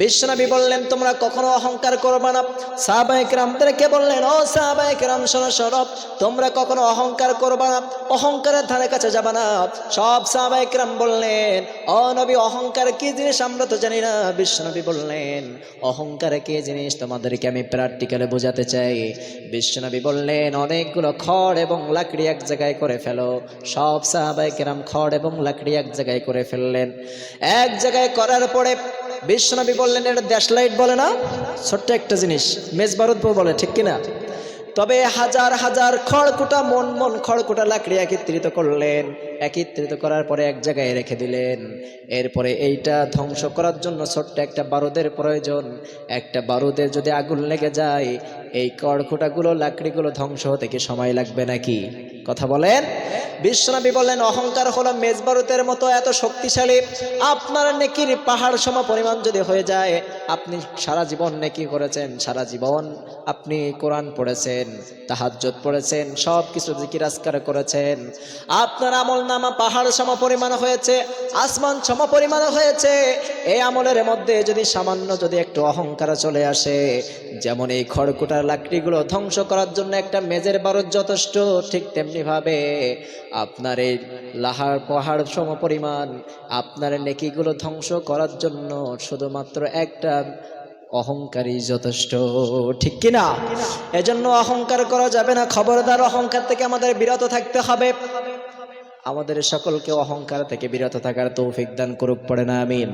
বিশ্বনবী বললেন, তোমরা কখনো অহংকার করবে না। সাহাবাহিক রামদেরকে বললেন, ও সাহাবাহিক রাম শোনো সরব তোমরা কখনো অহংকার করবে না, অহংকারের ধারে কাছে যাবে না। সব সাহাবাহিক রাম বললেন, ও নবী, অহংকার কি জিনিস? আমরা তো জানি না। বিশ্বনবী বললেন, অহংকার কি জিনিস? তোমাদেরকে আমি প্র্যাকটিক্যালে বোঝাতে চাই। বিশ্বনবী বললেন, অনেকগুলো খড় এবং লাকড়ি এক জায়গায় করে ফেলো। সব সাহাবাহিক রাম খড় এবং লাকড়ি এক জায়গায় করে ফেললেন। এক জায়গায় করার পরে বিশ্বনবী বললেন এটা দেশ লাইট বলে না? ছোট্ট একটা জিনিস, মেজ মেজবারুদ বলে, ঠিক কিনা? তবে হাজার হাজার খড়কুটা, মন মন খড়কুটা লাকড়ি একত্রিত করলেন। একত্রিত করার পরে এক জায়গায় রেখে দিলেন। এরপরে এইটা ধ্বংস করার জন্য ছোট্ট একটা বারুদের প্রয়োজন। একটা বারুদের যদি আগুন লেগে যায়, এই খড়কুটাগুলো লাকড়িগুলো ধ্বংস হতে কি সময় লাগবে নাকি? কথা বলেন। বিশ্বনবী বললেন, অহংকার হলো মেজবারুতের মতো এত শক্তিশালী। আপনার নেকির পাহাড় সম পরিমাণ যদি হয়ে যায়, আপনি সারা জীবন নেকি করেছেন, সারা জীবন আপনি কোরআন পড়েছেন তাহাজ্জত পড়েছেন সব কিছু জিকিরাজকার করেছেন। আপনার আমল নামা পাহাড় সম পরিমাণ হয়েছে, আসমান সম পরিমাণ হয়েছে। এই আমলের মধ্যে যদি সামান্য যদি একটু অহংকার চলে আসে, যেমন এই খড়কুটার লাকড়িগুলো ধ্বংস করার জন্য একটা মেজের বারুদ যথেষ্ট, ঠিক তেমনিভাবে আপনার এই লাহার পাহাড় সম পরিমাণ আপনার নেকিগুলো ধ্বংস করার জন্য শুধুমাত্র একটা অহংকারই যথেষ্ট, ঠিক কিনা? এজন্য অহংকার করা যাবে না। খবরদার অহংকার থেকে আমাদের বিরত থাকতে হবে। আমাদের সকলকে অহংকার থেকে বিরত থাকার তৌফিক দান করুক, পড়ে না, আমিন।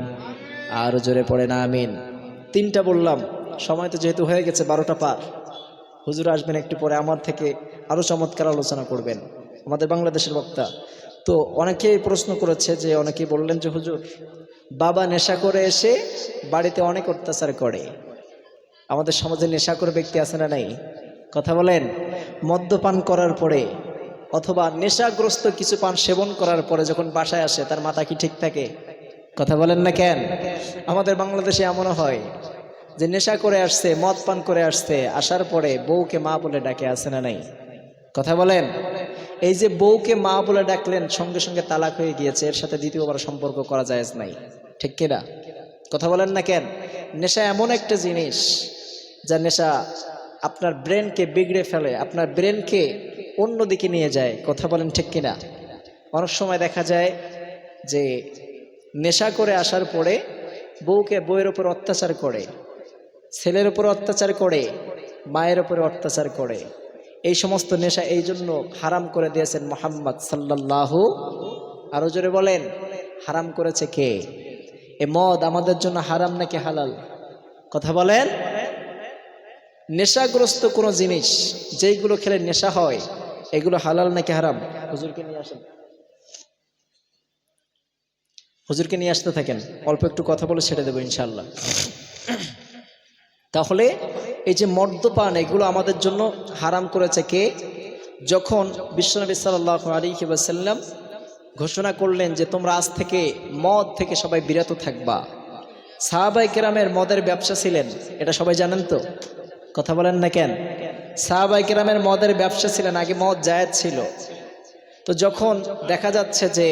আর জোরে পড়ে না, আমিন। তিনটা বললাম, সময় তো যেহেতু হয়ে গেছে বারোটা পার। হুজুর আসবেন একটু পরে আমার থেকে আরও চমৎকার আলোচনা করবেন, আমাদের বাংলাদেশের বক্তা। তো অনেকেই প্রশ্ন করেছে যে, অনেকেই বললেন যে, হুজুর, বাবা নেশা করে এসে বাড়িতে অনেক অত্যাচার করে। আমাদের সমাজে নেশা করে ব্যক্তি আছে না নাই? কথা বলেন। মদ্যপান করার পরে অথবা নেশাগ্রস্ত কিছু পান সেবন করার পরে যখন বাসায় আসে, তার মাথা কি ঠিক থাকে? কথা বলেন না কেন? আমাদের বাংলাদেশে এমনও হয় যে নেশা করে আসছে, মদ পান করে আসছে, আসার পরে বউকে মা বলে ডাকে আসে না নাই? কথা বলেন। এই যে বউকে মা বলে ডাকলেন, সঙ্গে সঙ্গে তালাক হয়ে গিয়েছে, এর সাথে দ্বিতীয়বার সম্পর্ক করা যায় নাই। ঠিক কিনা কথা বলেন না কেন? নেশা এমন একটা জিনিস, যা নেশা আপনার ব্রেনকে বিগড়ে ফেলে, আপনার ব্রেনকে অন্যদিকে নিয়ে যায়, কথা বলেন ঠিক কিনা? অনেক সময় দেখা যায় যে নেশা করে আসার পরে বউকে বউয়ের উপর অত্যাচার করে, ছেলের উপর অত্যাচার করে, মায়ের উপরে অত্যাচার করে। এই সমস্ত নেশা এই জন্য হারাম করে দিয়েছেন মোহাম্মদ সাল্লাল্লাহু, আরও জোরে বলেন, হারাম করেছে কে? এ মদ আমাদের জন্য হারাম নাকি হালাল? কথা বলেন। নেশাগ্রস্ত কোনো জিনিস, যেইগুলো খেলে নেশা হয় এগুলো হালাল নাকি হারাম? হুজুরকে নিয়ে আসেন। হুজুরকে নিয়ে আসতে থাকেন। অল্প একটু কথা বলে ছেড়ে দেবো ইনশাল্লাহ তাহলে এই যে মদ্যপান, এগুলো আমাদের জন্য হারাম করেছে কে? যখন বিশ্বনবী সাল্লাহ আলী সাল্লাম ঘোষণা করলেন যে তোমরা আজ থেকে মদ থেকে সবাই বিরত থাকবা। সাহাবাই কেরামের মদের ব্যবসা ছিলেন, এটা সবাই জানেন তো? কথা বলেন না কেন? সাহাবাই কেরামের মদের ব্যবসা ছিলেন আগে মদ জায়েজ ছিল। তো যখন দেখা যাচ্ছে যে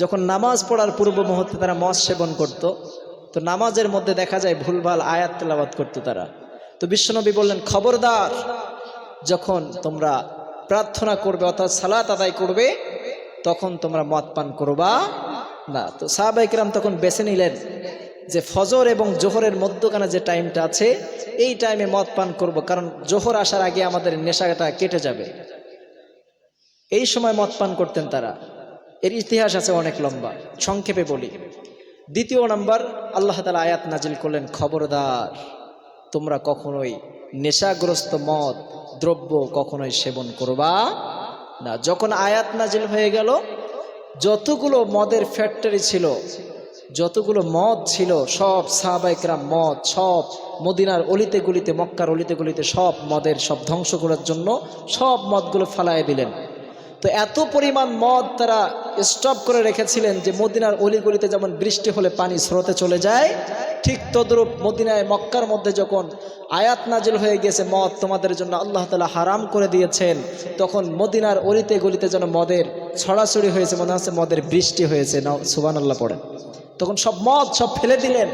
যখন নামাজ পড়ার পূর্ব মুহূর্তে তারা মদ সেবন করত, তো নামাজের মধ্যে দেখা যায় ভুলভাল আয়াত তেলাবাদ করতো তারা। তো বিশ্বনবী বললেন, খবরদার, যখন তোমরা প্রার্থনা করবে অর্থাৎ সালাত আদায় করবে, তখন তোমরা মদ পান করবা না। তো সাহাবাইকরাম তখন বেছে নিলেন। যে ফজর এবং জোহরের মধ্যখানে যে টাইমটা আছে, এই টাইমে মদ পান করব, কারণ জোহর আসার আগে আমাদের নেশাটা কেটে যাবে। এই সময় মদ পান করতেন তারা। এর ইতিহাস আছে অনেক লম্বা, সংক্ষেপে বলি। দ্বিতীয় নাম্বার, আল্লাহ তালা আয়াত নাজিল করলেন, খবরদার, তোমরা কখনোই নেশাগ্রস্ত মদ, দ্রব্য কখনোই সেবন করবা না। যখন আয়াত নাজিল হয়ে গেল, যতগুলো মদের ফ্যাক্টরি ছিল যতগুলো মদ ছিল, সব সাহাবাইকরাম মদ, সব মদিনার অলিতে গুলিতে, মক্কার অলিতে গুলিতে সব মদের, সব ধ্বংস করার জন্য সব মদগুলো ফালায় দিলেন। তো এত পরিমাণ মদ তারা স্টপ করে রেখেছিলেন যে মদিনার অলিগলিতে যেমন বৃষ্টি হলে পানি স্রোতে চলে যায়, ঠিক তদ্রূপ মদিনায়, মক্কার মধ্যে যখন আয়াত নাজিল হয়ে গিয়েছে মদ তোমাদের জন্য আল্লাহ তালা হারাম করে দিয়েছেন, তখন মদিনার অলিতে গলিতে যেন মদের ছড়াছড়ি হয়েছে, মনে হচ্ছে মদের বৃষ্টি হয়েছে। না সুবান আল্লাহ পড়েন। তখন সব মদ সব ফেলে দিলেন।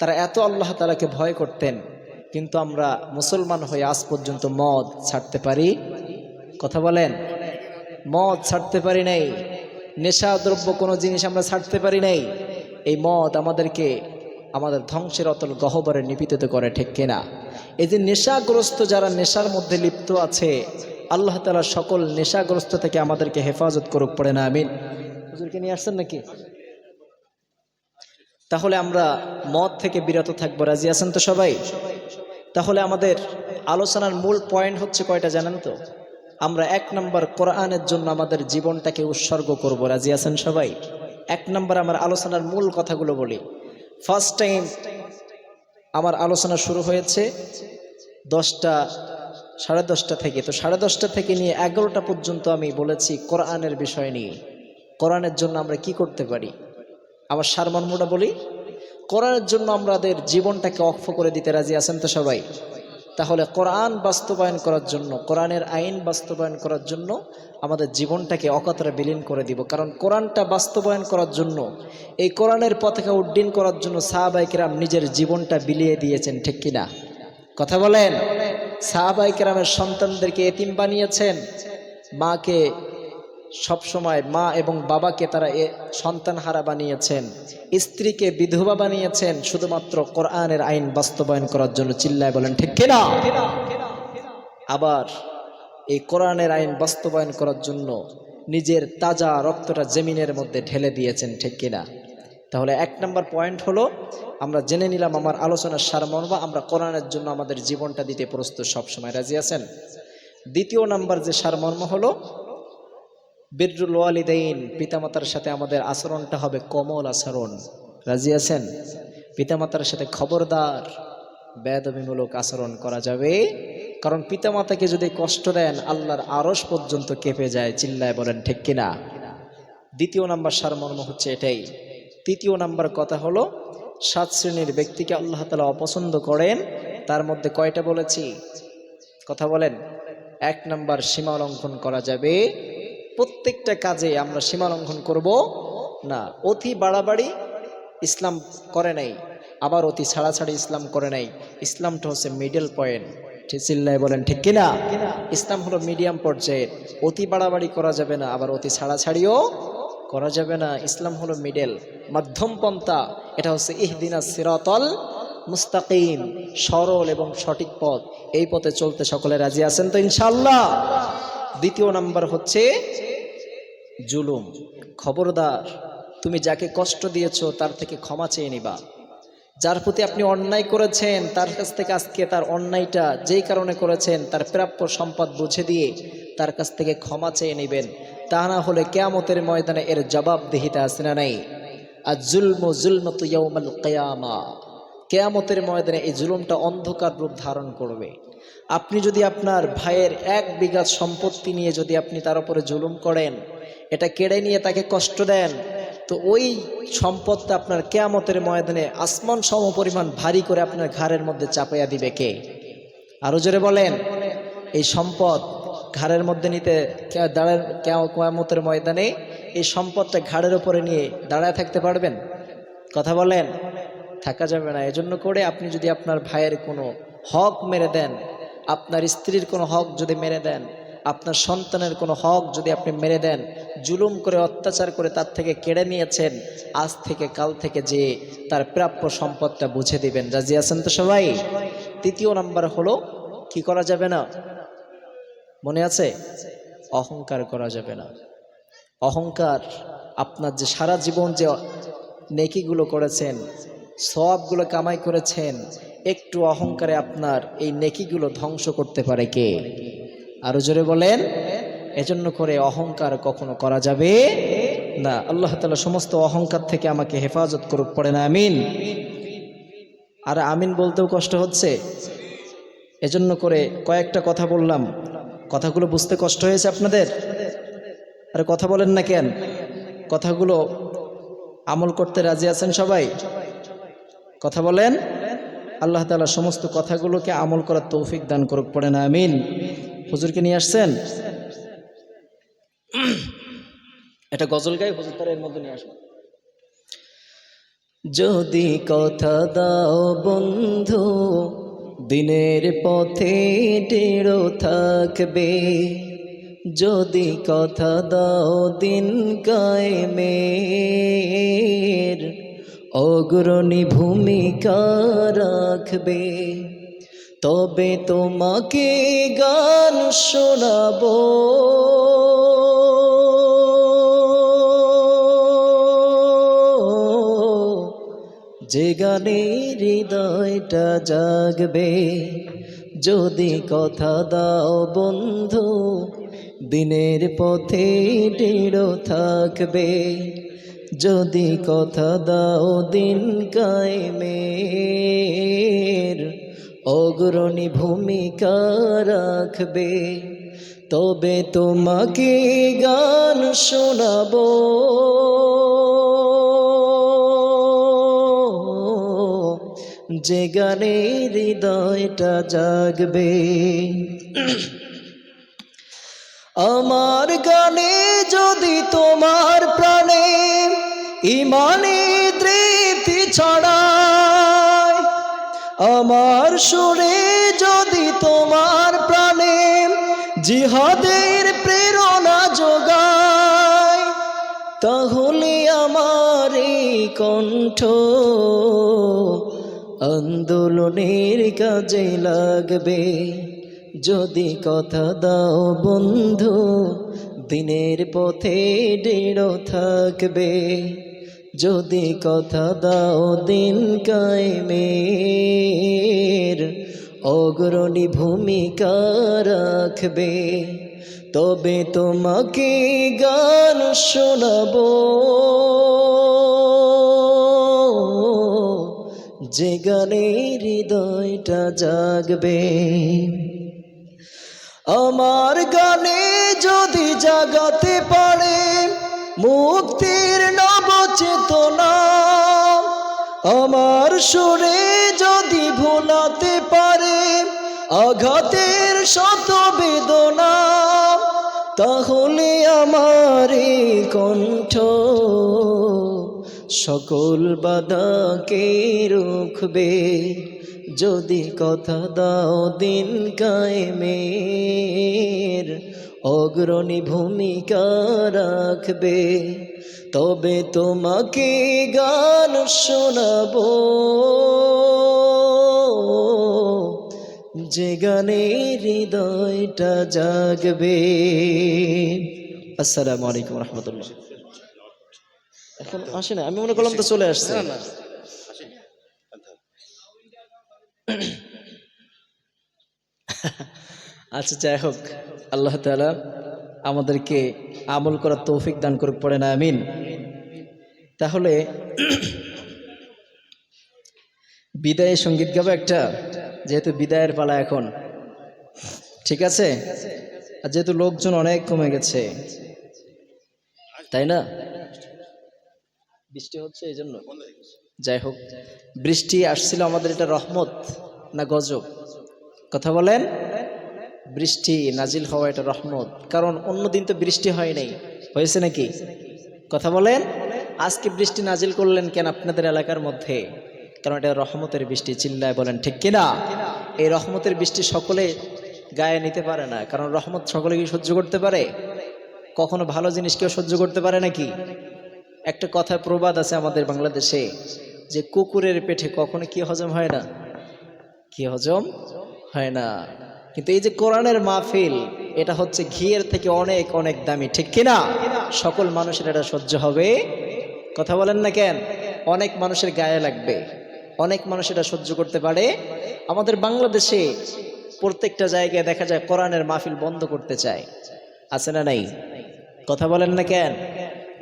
তারা এত আল্লাহ তালাকে ভয় করতেন, কিন্তু আমরা মুসলমান হয়ে আজ পর্যন্ত মদ ছাড়তে পারি? কথা বলেন। মদ ছাড়তে পারি নাই। নেশা দ্রব্য কোনো জিনিস আমরা ছাড়তে পারি নাই। এই মদ আমাদেরকে আমাদের ধ্বংসের অতল গহ্বরে নিপিত করে, ঠিক কিনা? এই যে নেশাগ্রস্ত যারা নেশার মধ্যে লিপ্ত আছে, আল্লাহ তালা সকল নেশাগ্রস্ত থেকে আমাদেরকে হেফাজত করুক, পড়ে না, আমিন। হুজুরকে নিয়ে আসছেন নাকি? তাহলে আমরা মদ থেকে বিরত থাকব। রাজি আছেন তো সবাই? তাহলে আমাদের আলোচনার মূল পয়েন্ট হচ্ছে কয়টা জানেন তো? আমরা এক নম্বর কোরআনের জন্য আমাদের জীবনটাকে উৎসর্গ করব। রাজি আছেন সবাই? এক নম্বর আমার আলোচনার মূল কথাগুলো বলি। ফার্স্ট টাইম আমার আলোচনা শুরু হয়েছে দশটা, সাড়ে দশটা থেকে। তো সাড়ে দশটা থেকে নিয়ে এগারোটা পর্যন্ত আমি বলেছি কোরআনের বিষয় নিয়ে। কোরআনের জন্য আমরা কি করতে পারি? আবার সারমর্মটা বলি কোরআনের জন্য আমাদের জীবনটাকে অক্ষ করে দিতে রাজি আছেন তো সবাই? তাহলে কোরআন বাস্তবায়ন করার জন্য, কোরআনের আইন বাস্তবায়ন করার জন্য আমাদের জীবনটাকে অকাতরে বিলীন করে দিব। কারণ কোরআনটা বাস্তবায়ন করার জন্য, এই কোরআনের পতাকা উড্ডীন করার জন্য সাহাবাইকেরাম নিজের জীবনটা বিলিয়ে দিয়েছেন, ঠিক কিনা? কথা বলেন? সাহাবাইকেরামের সন্তানদেরকে এতিম বানিয়েছেন? মাকে সব সময় মা এবং বাবাকে তারা এ সন্তান হারা বানিয়েছেন। স্ত্রীকে বিধবা বানিয়েছেন, শুধুমাত্র কোরআনের আইন বাস্তবায়ন করার জন্য চিল্লায় বলেন, ঠিক কিনা? আবার এই কোরআনের আইন বাস্তবায়ন করার জন্য নিজের তাজা রক্তটা জমিনের মধ্যে ঢেলে দিয়েছেন, ঠিক কিনা? তাহলে এক নম্বর পয়েন্ট হলো, আমরা জেনে নিলাম আমার আলোচনার সারমর্ম আমরা কোরআনের জন্য আমাদের জীবনটা দিতে প্রস্তুত সবসময়। রাজি আছেন? দ্বিতীয় নাম্বার যে সারমর্ম হলো বিররুল ওয়ালিদাইন, পিতামাতার সাথে আমাদের আচরণটা হবে কমল আচরণ। রাজি আছেন? পিতামাতার সাথে খবরদার, বেদবিমূলক আচরণ করা যাবে। কারণ পিতামাতাকে যদি কষ্ট দেন, আল্লাহর আরস পর্যন্ত কেঁপে যায়, চিল্লায় বলেন, ঠিক কিনা? দ্বিতীয় নাম্বার সারমর্ম হচ্ছে এটাই। তৃতীয় নাম্বার কথা হলো, সাত শ্রেণির ব্যক্তিকে আল্লাহ তালা অপছন্দ করেন, তার মধ্যে কয়টা বলেছি? কথা বলেন। এক নাম্বার সীমা লঙ্ঘন করা যাবে। প্রত্যেকটা কাজে আমরা সীমা লঙ্ঘন করব না। অতি বাড়াবাড়ি ইসলাম করে নাই, আবার অতি ছাড়াছাড়ি ইসলাম করে নাই। ইসলামটা হচ্ছে মিডল পয়েন্ট বলেন, ঠিক কিনা? ইসলাম হলো মিডিয়াম পর্যায়ের। অতি বাড়াবাড়ি করা যাবে না, আবার অতি ছাড়াছাড়িও করা যাবে না। ইসলাম হলো মিডেল মাধ্যম পন্থা। এটা হচ্ছে ইহদিনা সিরাতল মুস্তাকিম, সরল এবং সঠিক পথ। এই পথে চলতে সকলে রাজি আছেন তো ইনশাল্লাহ দ্বিতীয় নাম্বার হচ্ছে জুলুম। খবরদার, তুমি যাকে কষ্ট দিয়েছ তার থেকে ক্ষমা চেয়ে নিবা। যার প্রতি আপনি অন্যায় করেছেন, তার কাছ থেকে আজকে তার অন্যায়টা যেই কারণে করেছেন, তার প্রাপ্য সম্পদ বুঝে দিয়ে তার কাছ থেকে ক্ষমা চেয়ে নেবেন। তা না হলে কেয়ামতের ময়দানে এর জবাবদিহিতা আছে না নাই? আর জুলম জুলমত ইয়াউমাল কেয়ামা। কেয়ামতের ময়দানে এই জুলুমটা অন্ধকার রূপ ধারণ করবে। আপনি যদি আপনার ভাইয়ের এক বিঘা সম্পত্তি নিয়ে যদি আপনি তার উপরে জুলুম করেন, এটা কেড়ে নিয়ে তাকে কষ্ট দেন, তো ওই সম্পদটা আপনার কেয়ামতের ময়দানে আসমান সম পরিমাণ ভারী করে আপনার ঘাড়ের মধ্যে চাপাইয়া দিবে কে? আরও জোরে বলেন, এই সম্পদ ঘাড়ের মধ্যে নিতে কেয়া- কেয়ামতের ময়দানে এই সম্পদটা ঘাড়ের উপরে নিয়ে দাঁড়ায় থাকতে পারবেন? কথা বলেন, থাকা যাবে না। এজন্য করে আপনি যদি আপনার ভাইয়ের কোনো হক মেরে দেন আপনার স্ত্রীর কোনো হক যদি মেরে দেন, আপনার সন্তানের কোনো হক যদি আপনি মেরে দেন, জুলুম করে, অত্যাচার করে তার থেকে কেড়ে নিয়েছেন, আজ থেকে কাল থেকে যে তার প্রাপ্য সম্পদটা বুঝে দিবেন। রাজি আছেন তো সবাই? তৃতীয় নাম্বার হলো, কি করা যাবে না? মনে আছে? অহংকার করা যাবে না। অহংকার আপনার যে সারা জীবন যে নেকিগুলো করেছেন, সবগুলো কামাই করেছেন একটু অহংকারে আপনার এই নেকিগুলো ধ্বংস করতে পারে কে? আরও জোরে বলেন, এজন্য করে অহংকার কখনো করা যাবে না। আল্লাহ তালা সমস্ত অহংকার থেকে আমাকে হেফাজত করুক পড়ে না আমিন। আর আমিন বলতেও কষ্ট হচ্ছে। এজন্য করে কয়েকটা কথা বললাম। কথাগুলো বুঝতে কষ্ট হয়েছে আপনাদের? আর কথা বলেন না কেন? কথাগুলো আমল করতে রাজি আছেন সবাই? কথা বলেন। আল্লাহ তালা সমস্ত কথাগুলোকে আমল করার তৌফিক দান করুক, পড়ে না, আমিন। হুজুরকে নিয়ে আসছেন? এটা গজল গাই, হুজুর তারা এর মধ্যে নিয়ে আসবেন যদি কথা দাও বন্ধু, দিনের পথে টেরো থাকবে। যদি কথা দাও দিন কায়েমের অগ্রণী ভূমিকা রাখবে। তবে তোমাকে গান শোনাবো। যে গানে হৃদয়টা জাগবে, যদি কথা দাও বন্ধু, দিনের পথে দৃঢ় থাকবে। যদি কথা দাও দিন কায়েমের, অগ্রণী ভূমিকা রাখবে, তবে তোমাকে গান শোনাবো। যে গানে হৃদয়টা জাগবে, আমার গানে যদি তোমার প্রাণে ইমানে তৃপ্তি ছড়ায়। আমার সুরে যদি তোমার প্রাণে জিহাদের প্রেরণা যোগায়, তাহলে আমার এই কণ্ঠ আন্দোলনের কাজে লাগবে। যদি কথা দাও বন্ধু, দিনের পথে দৃঢ় থাকবে। যদি কথা দাও দিন কায়েমের, অগ্রণী ভূমিকা রাখবে, তবে তোমাকে গান শোনাবো। যে গানে হৃদয়টা জাগবে, আমার গানে যদি জাগাতে পারে মুক্তির সুরে যদি ভোলাতে পারে, আঘাতের শত বেদনা, তাহলে আমার কণ্ঠ সকল বাধাকে রুখবে। যদি কথা দাও দিন কায়েমের, অগ্রণী ভূমিকা রাখবে। তবে তোমাকে গান শোনাবো। যে গানে হৃদয়টা জাগবে। আসসালামু আলাইকুম রহমতুল্লাহ। এখন আসে না আমি মনে করলাম তো চলে আসছে। আচ্ছা যাই হোক আল্লাহ তাআলা আমাদেরকে আমল করার তৌফিক দান করুক পড়ে না আমিন। তাহলে বিদায়ের সংগীত গাবো একটা, যেহেতু বিদায়ের পালা এখন। ঠিক আছে? আর যেহেতু লোকজন অনেক কমে গেছে। তাই না? বৃষ্টি হচ্ছে এই জন্য। যাই হোক, বৃষ্টি আসছিল আমাদের এটা রহমত না গজব? কথা বলেন? বৃষ্টি নাজিল হওয়া এটা রহমত। কারণ অন্য দিন তো বৃষ্টি হয় নাই। হয়েছে নাকি? কথা বলেন? আজকে বৃষ্টি নাজিল করলেন কেন আপনাদের এলাকার মধ্যে? কারণ এটা রহমতের বৃষ্টি, চিল্লায় বলেন, ঠিক কিনা? এই রহমতের বৃষ্টি সকলে গায়ে নিতে পারে না, কারণ রহমত সকলে কি সহ্য করতে পারে? কখনো ভালো জিনিস কেউ সহ্য করতে পারে নাকি? একটা কথা প্রবাদ আছে আমাদের বাংলাদেশে, যে কুকুরের পেটে কখনো কি হজম হয় না? কি হজম হয় না। কিন্তু এই যে কোরআনের মাহফিল, এটা হচ্ছে ঘিয়ের থেকে অনেক অনেক দামি, ঠিক কিনা? সকল মানুষের এটা সহ্য হবে কথা বলেন না কেন? অনেক মানুষের গায়ে লাগবে। অনেক মানুষ এটা সহ্য করতে পারে। আমাদের বাংলাদেশে প্রত্যেকটা জায়গায় দেখা যায় কোরআনের মাহফিল বন্ধ করতে চায়। আছে না নাই? কথা বলেন না কেন?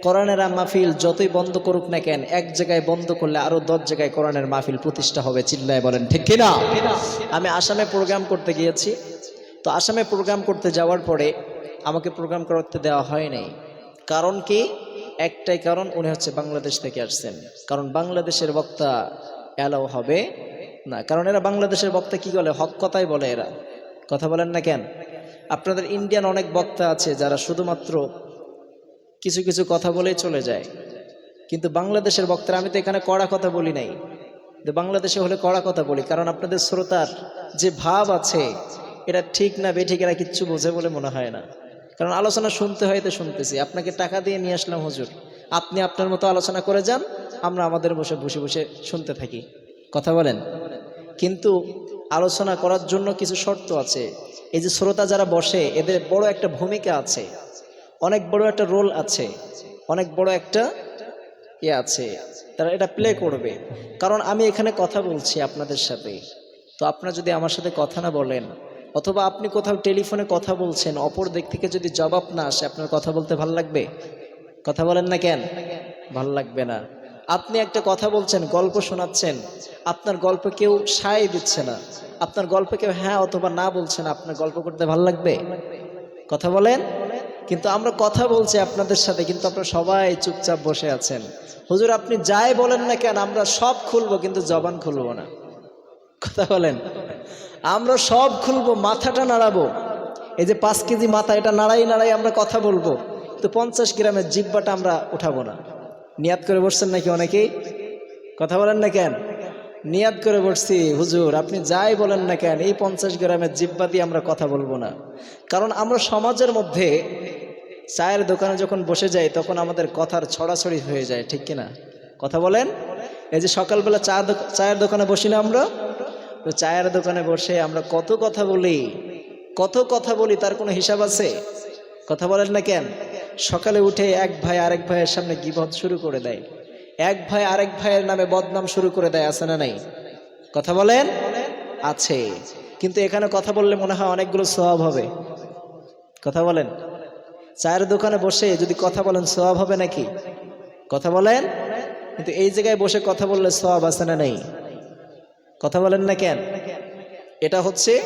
কোরআনের মাহফিল যতই বন্ধ করুক না কেন, এক জায়গায় বন্ধ করলে আরও দশ জায়গায় কোরআনের মাহফিল প্রতিষ্ঠা হবে, চিল্লায় বলেন, ঠিক কিনা? আমি আসামে প্রোগ্রাম করতে গিয়েছি। তো আসামে প্রোগ্রাম করতে যাওয়ার পরে আমাকে প্রোগ্রাম করতে দেওয়া হয় নাই। কারণ কি? একটাই কারণ উনি হচ্ছে বাংলাদেশ থেকে আসছেন। কারণ বাংলাদেশের বক্তা অ্যালাও হবে না। কারণ এরা বাংলাদেশের বক্তা কি বলে? হক কথাই বলে এরা। কথা বলেন না কেন? আপনাদের ইন্ডিয়ান অনেক বক্তা আছে যারা শুধুমাত্র কিছু কিছু কথা বলেই চলে যায়। কিন্তু বাংলাদেশের বক্তারা, আমি তো এখানে কড়া কথা বলি নাই। বাংলাদেশে হলে কড়া কথা বলি, কারণ আপনাদের শ্রোতার যে ভাব আছে, এটা ঠিক না বেঠিক এরা কিচ্ছু বোঝে বলে মনে হয় না। কারণ আলোচনা শুনতে হয় তো শুনতেছি। আপনাকে টাকা দিয়ে নিয়ে আসলাম হুজুর। আপনি আপনার মতো আলোচনা করে যান, আমরা আমাদের বসে বসে বসে শুনতে থাকি। কথা বলেন? কিন্তু আলোচনা করার জন্য কিছু শর্ত আছে। এই যে শ্রোতা যারা বসে, এদের বড় একটা ভূমিকা আছে। অনেক বড় একটা রোল আছে। অনেক বড় একটা ইয়ে আছে। তারা এটা প্লে করবে। কারণ আমি এখানে কথা বলছি আপনাদের সাথে। তো আপনারা যদি আমার সাথে কথা না বলেন অথবা আপনি কোথাও টেলিফোনে কথা বলছেন, অপর দিক থেকে যদি জবাব না আসে, আপনার কথা বলতে ভালো লাগবে? কথা বলেন না কেন? ভালো লাগবে না। আপনি একটা কথা বলছেন, গল্প শোনাচ্ছেন, আপনার গল্প কেউ সায় দিচ্ছে না। আপনার গল্প কেউ হ্যাঁ অথবা না বলছেন আপনার গল্প করতে ভালো লাগবে? কথা বলেন? কিন্তু আমরা কথা বলছি আপনাদের সাথে, কিন্তু আপনারা সবাই চুপচাপ বসে আছেন। হুজুর, আপনি যাই বলেন না কেন, আমরা সব খুলবো, কিন্তু জবান খুলবো না। কথা বলেন? আমরা সব খুলবো, মাথাটা নাড়াবো। এই যে পাঁচ কেজি মাথা, এটা নাড়াই নাড়াই আমরা কথা বলব। তো পঞ্চাশ গ্রামের জিব্বাটা আমরা উঠাবো না। নিয়াত করে বসছেন নাকি অনেকেই? কথা বলেন না কেন? নিয়াদ করে বসছি, হুজুর, আপনি যাই বলেন না কেন, এই পঞ্চাশ গ্রামের জিব্বা দিয়ে আমরা কথা বলব না। কারণ আমরা সমাজের মধ্যে চায়ের দোকানে যখন বসে যাই, তখন আমাদের কথার ছড়াছড়ি হয়ে যায়, ঠিক কিনা? কথা বলেন? এই যে সকালবেলা চা চায়ের দোকানে বসি না আমরা? তো চায়ের দোকানে বসে আমরা কত কথা বলি, কত কথা বলি তার কোনো হিসাব আছে? কথা বলেন না কেন? সকালে উঠে এক ভাই আরেক ভাইয়ের সামনে গিবত শুরু করে দেয়। এক ভাই আরেক ভাইয়ের নামে বদনাম শুরু করে দেয়, আছে না নাই? কথা বলেন? আছে। কিন্তু এখানে কথা বললে মনে হয় অনেকগুলো স্বভাব হবে। কথা বলেন? চায়ের দোকানে বসে যদি কথা বলেন সওয়াব হবে নাকি? কথা বলেন? কিন্তু এই জায়গায় বসে কথা বললে সওয়াব আছে না নেই? কথা বলেন না কেন? এটা হচ্ছে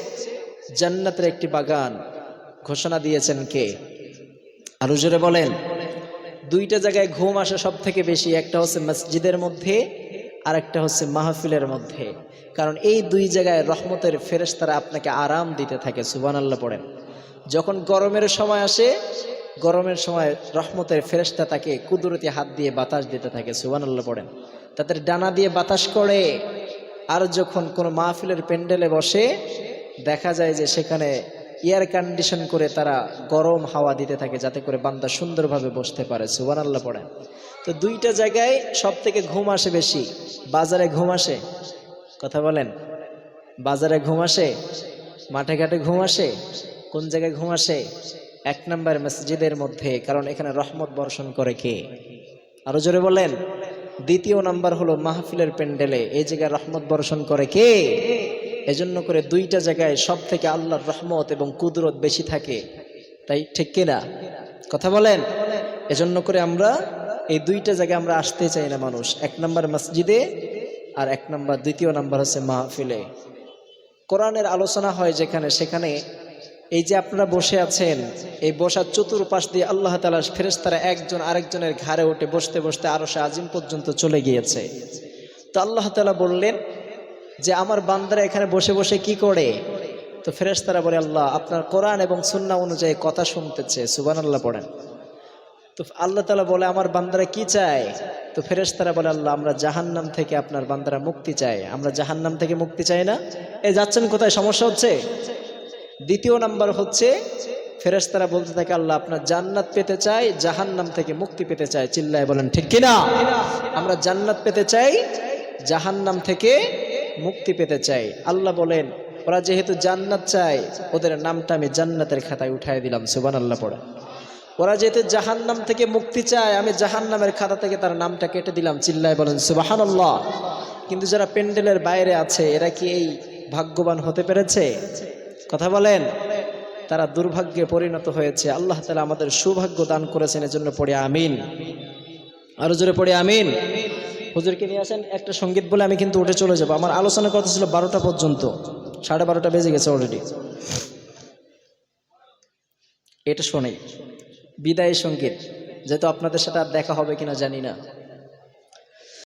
জান্নাতের একটি বাগান। ঘোষণা দিয়েছেন কে? আরও জোরে বলেন। দুইটা জায়গায় ঘুম আসে সব থেকে বেশি, একটা হচ্ছে মসজিদের মধ্যে আর একটা হচ্ছে মাহফিলের মধ্যে। কারণ এই দুই জায়গায় রহমতের ফেরেশতারা আপনাকে আরাম দিতে থাকে, সুবহানাল্লাহ পড়েন। যখন গরমের সময় আসে, গরমের সময় রহমতের ফেরেশতা তাকে কুদরতি হাত দিয়ে বাতাস দিতে থাকে, সুবহানাল্লাহ পড়েন। তাদের ডানা দিয়ে বাতাস করে। আর যখন কোনো মাহফিলের প্যান্ডেলে বসে, দেখা যায় যে সেখানে এয়ার কন্ডিশন করে তারা গরম হাওয়া দিতে থাকে যাতে করে বান্দা সুন্দরভাবে বসতে পারে সুবান আল্লাহ পড়েন। তো দুইটা জায়গায় সব থেকে ঘুম আসে বেশি। বাজারে ঘুম আসে? কথা বলেন। বাজারে ঘুম আসে? মাঠে ঘাটে ঘুম আসে? কোন জায়গায় ঘুম আসে? এক নম্বর মসজিদের মধ্যে, কারণ এখানে রহমত বর্ষণ করে কে? আরও জোরে বলেন। দ্বিতীয় নাম্বার হলো মাহফিলের প্যান্ডেলে, এই জায়গায় রহমত বর্ষণ করে কে? এজন্য করে দুইটা জায়গায় সব থেকে আল্লাহর রহমত এবং কুদরত বেশি থাকে। তাই ঠিক কিনা? কথা বলেন? এজন্য করে আমরা এই দুইটা জায়গায় আমরা আসতে চাই না মানুষ। এক নম্বর মসজিদে আর এক নম্বর, দ্বিতীয় নাম্বার হচ্ছে মাহফিলে। কোরআনের আলোচনা হয় যেখানে, সেখানে এই যে আপনারা বসে আছেন, এই বসার চতুর্পাশ দিয়ে আল্লাহ তালা ফেরেস্তারা একজন আরেকজনের ঘাড়ে উঠে বসতে বসতে আরও সে আজিম পর্যন্ত চলে গিয়েছে। তো আল্লাহ তালা বললেন যে, আমার বান্দারা এখানে বসে বসে কি করে? তো ফেরেস্তারা বলে, আল্লাহ, আপনার কোরআন এবং সুন্না অনুযায়ী কথা শুনতেছে। সুবান আল্লাহ পড়েন। তো আল্লাহ তালা বলে, আমার বান্দারা কি চায়? তো ফেরেশতারা বলে, আল্লাহ, আমরা জাহান্নাম থেকে আপনার বান্দারা মুক্তি চাই। আমরা জাহান্নাম থেকে মুক্তি চাই না? এই যাচ্ছেন কোথায়? সমস্যা হচ্ছে? দ্বিতীয় নাম্বার হচ্ছে, ফেরেশতারা বলতে থাকে, আল্লাহ আপনার জান্নাত পেতে চাই, জাহান্নাম থেকে মুক্তি পেতে চাই। চিল্লায় বলেন, ঠিক কিনা? আমরা জান্নাত পেতে চাই, জাহান্নাম থেকে মুক্তি পেতে চাই। আল্লাহ বলেন, ওরা যেহেতু জান্নাত চায়, ওদের নামটা আমি জান্নাতের খাতায় উঠাই দিলাম সুবান আল্লাহ পড়ে। ওরা যেহেতু জাহান্নাম থেকে মুক্তি চায়, আমি জাহান্নামের খাতা থেকে তার নামটা কেটে দিলাম, চিল্লায় বলেন সুবাহান আল্লাহ কিন্তু যারা প্যান্ডেলের বাইরে আছে, এরা কি এই ভাগ্যবান হতে পেরেছে? কথা বলেন? তারা দুর্ভাগ্যে পরিণত হয়েছে। আল্লাহ তালা আমাদের সৌভাগ্য দান করেছেন, এজন্য পড়ে আমিন। আরও জোরে পড়ে আমিন। হুজুরকে নিয়ে আসেন, একটা সংগীত বলে আমি কিন্তু উঠে চলে যাব। আমার আলোচনা কথা ছিল বারোটা পর্যন্ত। সাড়ে বারোটা বেজে গেছে অলরেডি এটা শোনেই। বিদায় সংগীত। যেহেতু আপনাদের সাথে আর দেখা হবে কিনা জানি না।